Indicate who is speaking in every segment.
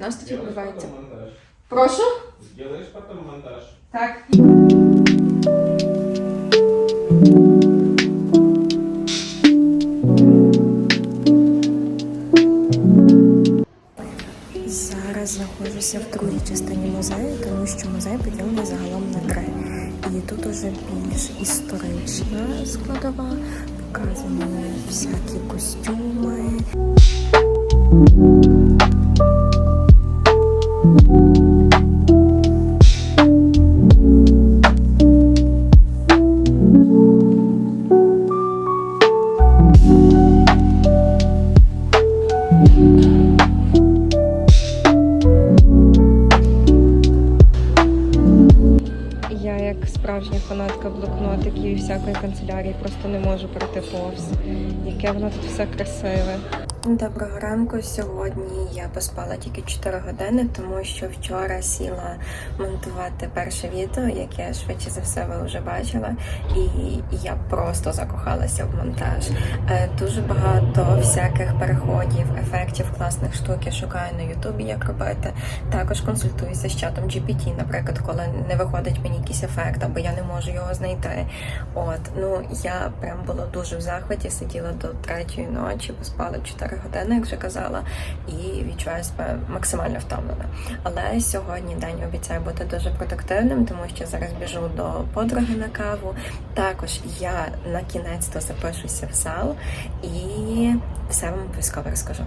Speaker 1: У нас тут відбувається. Прошу?
Speaker 2: Сделаешь потом монтаж.
Speaker 1: Так. Зараз знаходжуся в другій частині музею, тому що музей поділений загалом на три. І тут уже більш історична складова, показані всякі костюми. Справжня фанатка блокнотиків і всякої канцелярії, просто не можу пройти повз. Яке воно тут все красиве. Доброго ранку. Сьогодні я поспала тільки 4 години, тому що вчора сіла монтувати перше відео, яке швидше за все ви вже бачила, і я просто закохалася в монтаж. Е, Дуже багато всяких переходів, ефектів, класних штук я шукаю на Ютубі, як робити. Також консультуюся з чатом GPT, наприклад, коли не виходить мені якийсь ефект, або я не можу його знайти. От ну я прям була дуже в захваті, сиділа до третьої ночі, поспала 4 години, як вже казала, і відчуваю себе максимально втомлена. Але сьогодні день обіцяю бути дуже продуктивним, тому що зараз біжу до подруги на каву. Також я на кінець-то запишуся в зал і все вам обов'язково розкажу.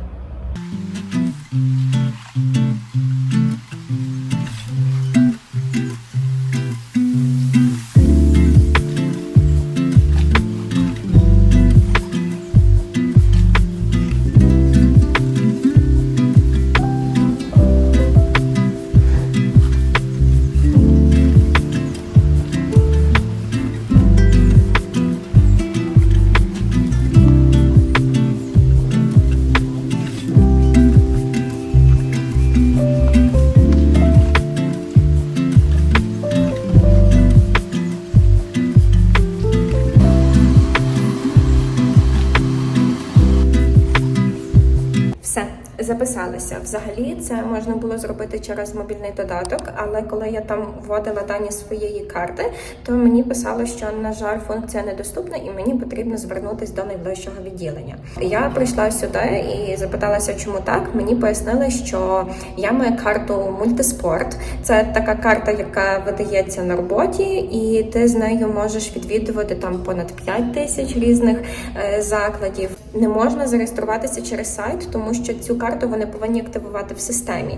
Speaker 1: Записалися. Взагалі це можна було зробити через мобільний додаток, але коли я там вводила дані своєї карти, то мені писало, що на жаль, функція недоступна, і мені потрібно звернутися до найближчого відділення. Я прийшла сюди і запиталася, чому так. Мені пояснили, що я маю карту мультиспорт. Це така карта, яка видається на роботі, і ти з нею можеш відвідувати там понад 5 тисяч різних е, закладів. Не можна зареєструватися через сайт, тому що цю карту вони повинні активувати в системі.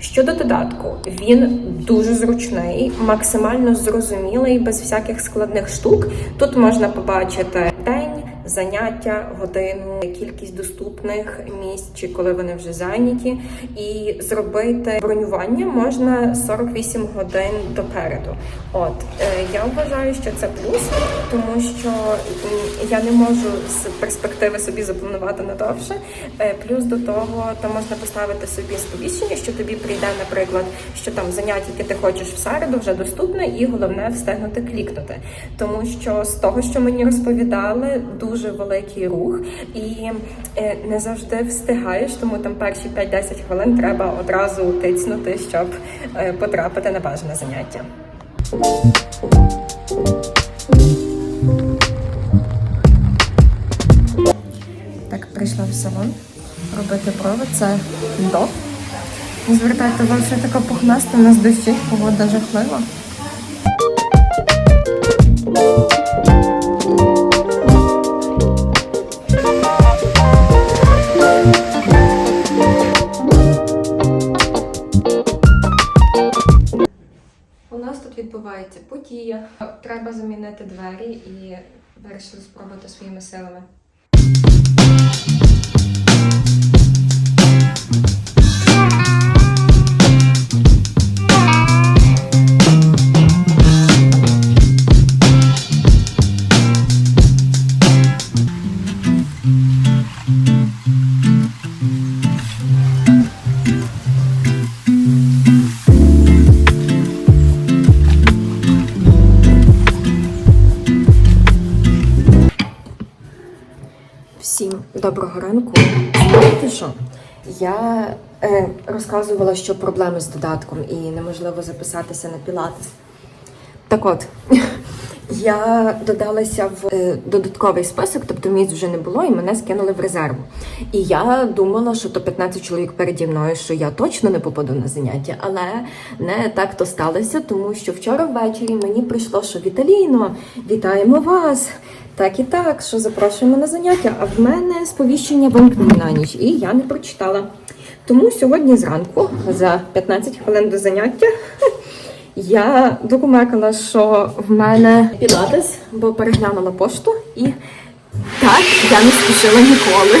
Speaker 1: Щодо додатку, він дуже зручний, максимально зрозумілий, без всяких складних штук. Тут можна побачити день, заняття, годину, кількість доступних місць, чи коли вони вже зайняті, і зробити бронювання можна 48 годин допереду. От е, я вважаю, що це плюс, тому що я не можу з перспективи собі запланувати надовше. Е, Плюс до того, там можна поставити собі сповіщення, що тобі прийде, наприклад, що там заняття, яке ти хочеш в середу, вже доступне, і головне встигнути клікнути. Тому що з того, що мені розповідали, дуже великий рух, і е, не завжди встигаєш, тому там перші 5-10 хвилин треба одразу тицнути, щоб е, потрапити на бажане заняття. Так, прийшла в салон робити брови. Це до. Звертайте увагу, що така пухнаста, у нас дощить, погода жахлива. Відбувається подія. Треба замінити двері і вирішили спробувати своїми силами. Доброго ранку. Знаєте що? Я Е, розказувала, що проблеми з додатком і неможливо записатися на пілатес. Так от, я додалася в е, додатковий список, тобто місць вже не було, і мене скинули в резерву. І я думала, що то 15 чоловік переді мною, що я точно не попаду на заняття, але не так то сталося, тому що вчора ввечері мені прийшло, що Віталіно, вітаємо вас! Так і так, що запрошуємо на заняття, а в мене сповіщення вимкнені на ніч, і я не прочитала. Тому сьогодні зранку, за 15 хвилин до заняття, я докумекала, що в мене пілатес, бо переглянула пошту і так я не спішила ніколи.